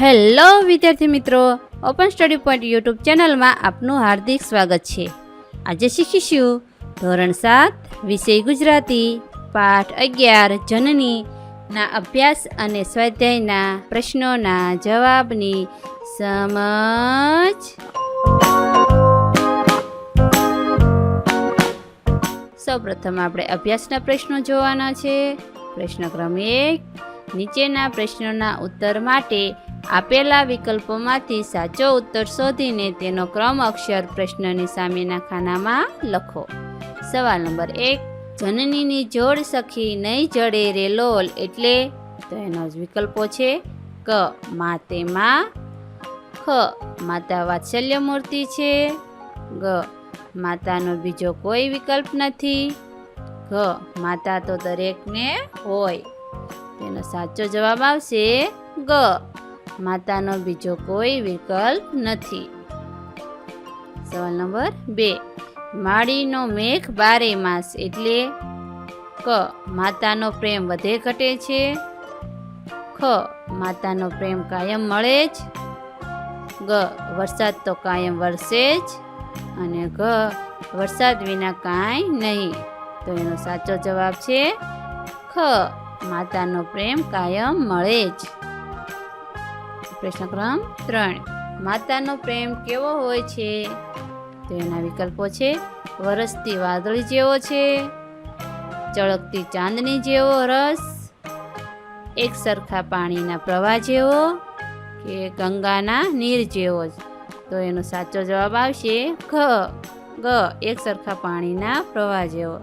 Hello વિદ્યાર્થી મિત્રો open study point YouTube ચેનલમાં આપનું હાર્દિક સ્વાગત છે. આજે શીખીશું ધોરણ સાત, વિષય ગુજરાતી, પાઠ અગિયાર, જનની, ના અભ્યાસ અને સ્વાધ્યાયના પ્રશ્નોના જવાબની સમજ. સૌપ્રથમ આપણે અભ્યાસના પ્રશ્નો જોવાના છે. પ્રશ્ન ક્રમ એક, નીચેના પ્રશ્નોના ઉત્તર માટે આપેલા વિકલ્પોમાંથી સાચો ઉત્તર શોધીને તેનો ક્રમ અક્ષર પ્રશ્નની સામેના ખાનામાં લખો. સવાલ નંબર એક, જનનીની જોડ સખી નહીં જડે રેલોલ એટલે? તો એનો જ વિકલ્પો છે ક માતે માં ખ, માતા વાત્સલ્ય મૂર્તિ છે. ગ, માતાનો બીજો કોઈ વિકલ્પ નથી. ઘ, માતા તો દરેકને હોય. તેનો સાચો જવાબ આવશે ગ. માતાનો બીજો કોઈ વિકલ્પ નથી. સવાલ નંબર બે. માળીનો મેઘ બારે માસ એટલે ક. માતાનો પ્રેમ વધે ઘટે છે. ખ. માતાનો પ્રેમ કાયમ મળે જ. ગ. વરસાદ તો કાયમ વરસે જ. અને ઘ. વરસાદ વિના કાંઈ નહીં. તો એનો સાચો જવાબ છે ખ. માતાનો પ્રેમ કાયમ મળે જ. પ્રશ્ન ક્રમ ત્રણ. માતાનો પ્રેમ કેવો હોય છે? તો એના વિકલ્પો છે, વરસતી વાદળી જેવો છે, ચળકતી ચાંદની જેવો રસ, એક સરખા પાણીના પ્રવાહ જેવો કે ગંગાના નીર જેવો તો એનો સાચો જવાબ આવશે ઘ. ગ એક સરખા પાણીના પ્રવાહ જેવો.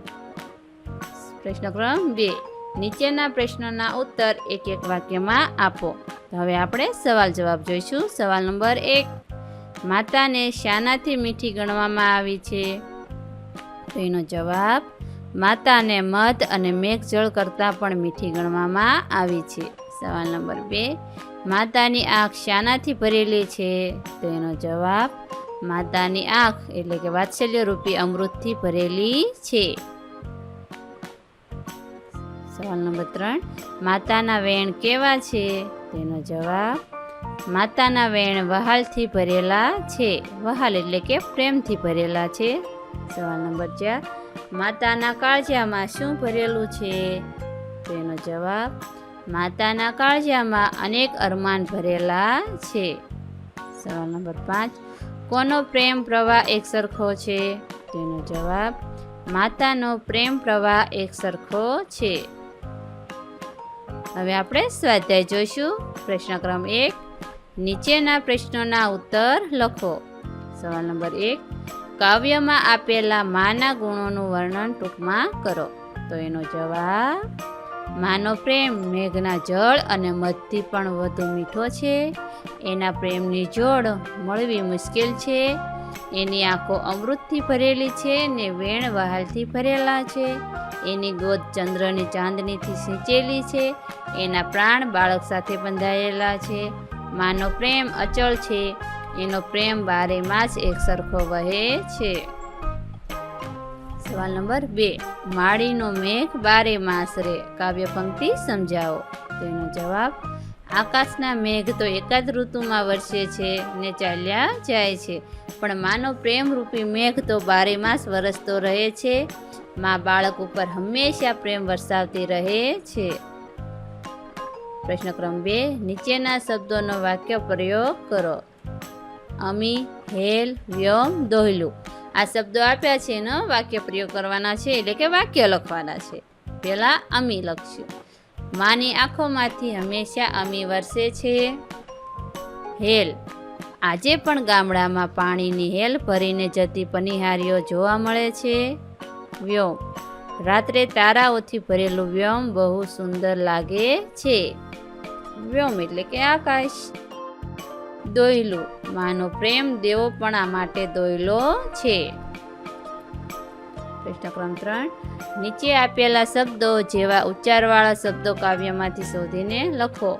પ્રશ્ન ક્રમ બે. નીચેના પ્રશ્નોના ઉત્તર એક એક વાક્યમાં આપો. તો હવે આપણે સવાલ જવાબ જોઈશું. સવાલ નંબર એક. માતાને શાનાથી મીઠી ગણવામાં આવી છે? તો એનો જવાબ, માતાને મધ અને મેઘજળ કરતાં પણ મીઠી ગણવામાં આવી છે. સવાલ નંબર બે. માતાની આંખ શાનાથી ભરેલી છે? તો એનો જવાબ, માતાની આંખ એટલે કે વાત્સલ્ય રૂપી અમૃતથી ભરેલી છે. સવાલ નંબર ત્રણ. માતાના વેણ કેવા છે? તેનો જવાબ માતાના વેણ વહાલથી ભરેલા છે. વહાલ એટલે કે પ્રેમથી ભરેલા છે. સવાલ નંબર ચાર, માતાના કાળજામાં શું ભરેલું છે? તેનો જવાબ, માતાના કાળજામાં અનેક અરમાન ભરેલા છે. સવાલ નંબર પાંચ, કોનો પ્રેમ પ્રવાહ એક સરખો છે? તેનો જવાબ, માતાનો પ્રેમ પ્રવાહ એક સરખો છે. હવે આપણે સ્વાધ્યાય જોઈશું. પ્રશ્ન ક્રમ એક, નીચેના પ્રશ્નોના ઉત્તર લખો. સવાલ નંબર એક, કાવ્યમાં આપેલા માના ગુણોનું વર્ણન ટૂંકમાં કરો. તો એનો જવાબ, માનો પ્રેમ મેઘના જળ અને મધથી પણ વધુ મીઠો છે. એના પ્રેમની જોડ મળવી મુશ્કેલ છે. એની આંખો અમૃતથી ભરેલી છે ને વેણ વહાલથી ભરેલા છે. એની ગોદ ચંદ્રની ચાંદનીથી સિંચેલી છે. એના પ્રાણ બાળક સાથે બંધાયેલા છે. માનો પ્રેમ અચળ છે. એનો પ્રેમ બારે માસ એક સરખો વહે છે. સવાલ નંબર બે. માળીનો મેઘ બારે માસ રે કાવ્ય પંક્તિ સમજાવો. તેનો જવાબ, આકાશના મેઘ તો એકાદ ઋતુમાં વરસે છે ને ચાલ્યા જાય છે. પણ માનો પ્રેમ રૂપી મેઘ તો બારે માસ વરસતો રહે છે. મા બાળક ઉપર હંમેશા પ્રેમ વરસાવતી રહે છે. પ્રશ્ન ક્રમ બે, નીચેના શબ્દોનો વાક્ય પ્રયોગ કરો. અમી, હેલ, વ્યોમ દોહલું આ શબ્દો આપ્યા છે એનો વાક્ય પ્રયોગ કરવાના છે, એટલે કે વાક્ય લખવાના છે. પહેલાં અમી લખશું. માની આંખોમાંથી હંમેશા અમી વરસે છે. હેલ. આજે પણ ગામડામાં પાણીની હેલ ભરીને જતી પનિહારીઓ જોવા મળે છે. વ્યોમ. રાત્રે તારાઓથી ભરેલું વ્યોમ બહુ સુંદર લાગે છે. વ્યોમ એટલે કે આકાશ. દોયલું, માનો પ્રેમ દેવોપણા માટે દોયલો છે. પ્રશ્ન ક્રમ ત્રણ. નીચે આપેલા શબ્દો જેવા ઉચ્ચારવાળા શબ્દો કાવ્યમાંથી શોધીને લખો.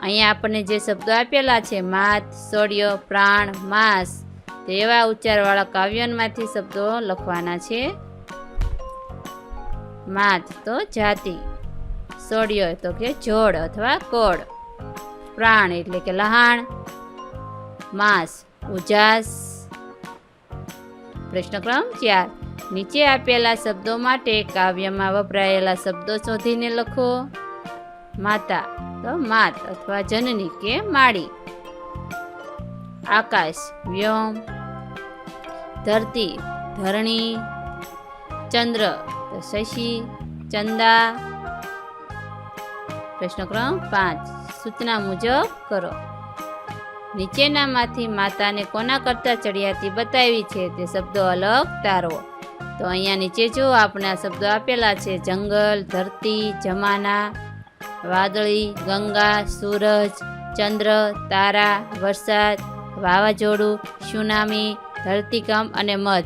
અહીંયા આપણને જે શબ્દો આપેલા છે, માત સોડિયો પ્રાણ, માસ, તેવા ઉચ્ચારવાળા કાવ્યમાંથી શબ્દો લખવાના છે. માત તો જાતિ. સોડિયો તો કે જોડ અથવા કોડ પ્રાણ એટલે કે લહાણ. માસ, ઉજાસ. પ્રશ્ન ક્રમ ચાર. નીચે આપેલા શબ્દો માટે કાવ્યમાં વપરાયેલા શબ્દો શોધીને લખો. માતા, તો માત અથવા જનની કે માળી. આકાશ, વ્યોમ. ધરતી, ધરણી. ચંદ્ર, તો શશી. ચંદા. પ્રશ્ન પાંચ. સૂચના મુજબ કરો. નીચેનામાંથી માતાને કોના કરતાં ચડિયાતી બતાવી છે તે શબ્દો અલગ તારવો. તો અહીંયા નીચે જો આપણે આ શબ્દો આપેલા છે, જંગલ, ધરતી, જમાના, વાદળી, ગંગા, સૂરજ, ચંદ્ર, તારા, વરસાદ, વાવાઝોડું, સુનામી, ધરતીકંપ અને મધ.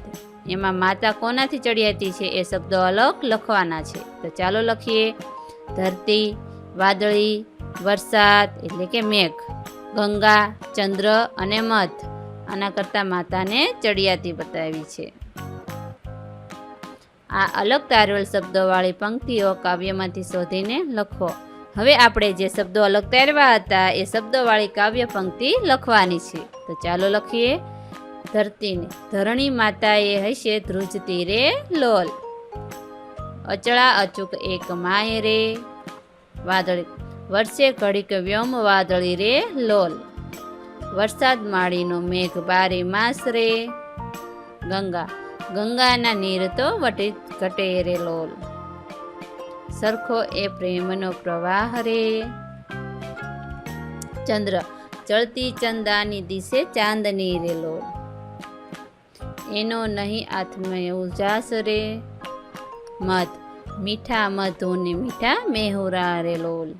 એમાં માતા કોનાથી ચડિયાતી છે એ શબ્દો અલગ લખવાના છે. તો ચાલો લખીએ. ધરતી વાદળી, વરસાદ એટલે કે મેઘ, ગંગા, ચંદ્ર અને મધ. આના કરતાં માતાને ચડિયાતી બતાવી છે. આ અલગ તારવેલ શબ્દોવાળી પંક્તિઓ કાવ્યમાંથી શોધીને લખો. હવે આપણે જે શબ્દો અલગ તારવા હતા એ શબ્દોવાળી કાવ્ય પંક્તિ લખવાની છે. તો ચાલો લખીએ. ધરતીને, ધરણી માતાએ હશે ધ્રુજ તીરે લોલ. અચળા અચૂક એક માય રે. વાદળી. વર્ષે ઘડીક વ્યોમ વાદળી રે, લોલ. વરસાદ માળીનો મેઘ બારે માસ રે. ગંગા. ગંગાના નીર તો વટી ઘટે રે લોલ. સરખો એ પ્રેમનો પ્રવાહ રે. ચંદ્ર. ચડતી ચંદાની દિશે ચાંદની રે લોલ. એનો નહીં આત્મય ઉજાસ રે. મધ. મીઠા મધુને મીઠા મેહુરા રે લોલ.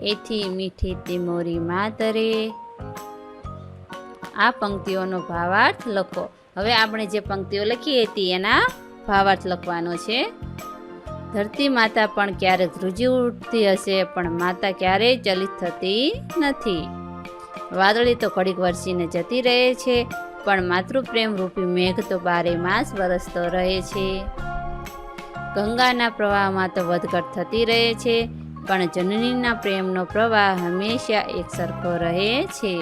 એથી મીઠી તિમોરી માતરે. આ પંક્તિઓનો ભાવાર્થ લખો. હવે આપણે જે પંક્તિઓ લખી હતી એના ભાવાર્થ લખવાનો છે. ધરતી માતા પણ ક્યારેક ધ્રુજી ઉઠતી હશે, પણ માતા ક્યારેય ચલિત થતી નથી. વાદળી તો ઘડીક વરસીને જતી રહે છે, પણ માતૃપ્રેમ રૂપી મેઘ તો બારે માસ વરસતો રહે છે. ગંગાના પ્રવાહમાં તો વધઘટ થતી રહે છે, પણ જનનીના પ્રેમનો પ્રવાહ હંમેશા એકસરખો રહે છે.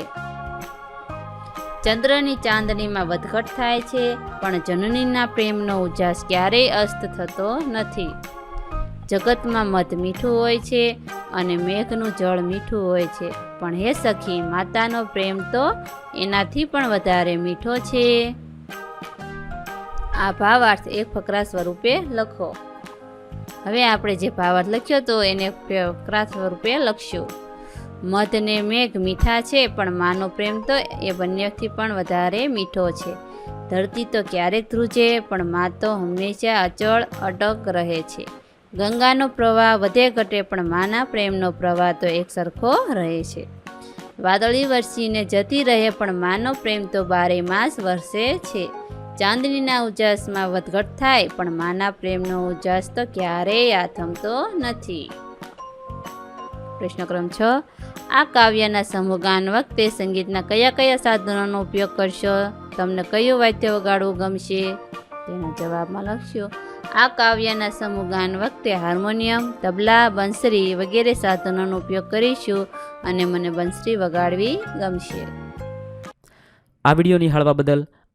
ચંદ્રની ચાંદનીમાં વધઘટ થાય છે, પણ જનનીના પ્રેમનો ઉજાસ ક્યારેય અસ્ત થતો નથી. જગતમાં મધ મીઠું હોય છે અને મેઘનું જળ મીઠું હોય છે, પણ હે સખી, માતાનો પ્રેમ તો એનાથી પણ વધારે મીઠો છે. આ ભાવાર્થ એક ફકરા સ્વરૂપે લખો. હવે આપણે જે ભાવાર્થ લખ્યો હતો એને ફકરા સ્વરૂપે લખશું. મધ ને મેઘ મીઠા છે, પણ માનો પ્રેમ તો એ બંનેથી પણ વધારે મીઠો છે. ધરતી તો ક્યારેક ધ્રુજે, પણ મા તો હંમેશા અચળ અટક રહે છે. ગંગાનો પ્રવાહ વધે ઘટે, પણ માના પ્રેમનો પ્રવાહ તો એક સરખો રહે છે. વાદળી વરસીને જતી રહે, પણ માનો પ્રેમ તો બારે માસ વરસે છે. ચાંદનીના ઉજાસમાં વધઘટ થાય, પણ માના પ્રેમનો ઉજાસ તો ક્યારેય આથમતો નથી. પ્રશ્ન ક્રમ છ. આ કાવ્યના સમૂહગાન વખતે સંગીતના કયા કયા સાધનોનો ઉપયોગ કરશો? તમને કયું વાદ્ય વગાડવું ગમશે? તેના જવાબમાં લખશો. આ કાવ્યના સમૂહગાન વખતે હાર્મોનિયમ, તબલા, બંસરી વગેરે સાધનોનો ઉપયોગ કરીશું અને મને બંસરી વગાડવી ગમશે. આ વીડિયો નિહાળવા બદલ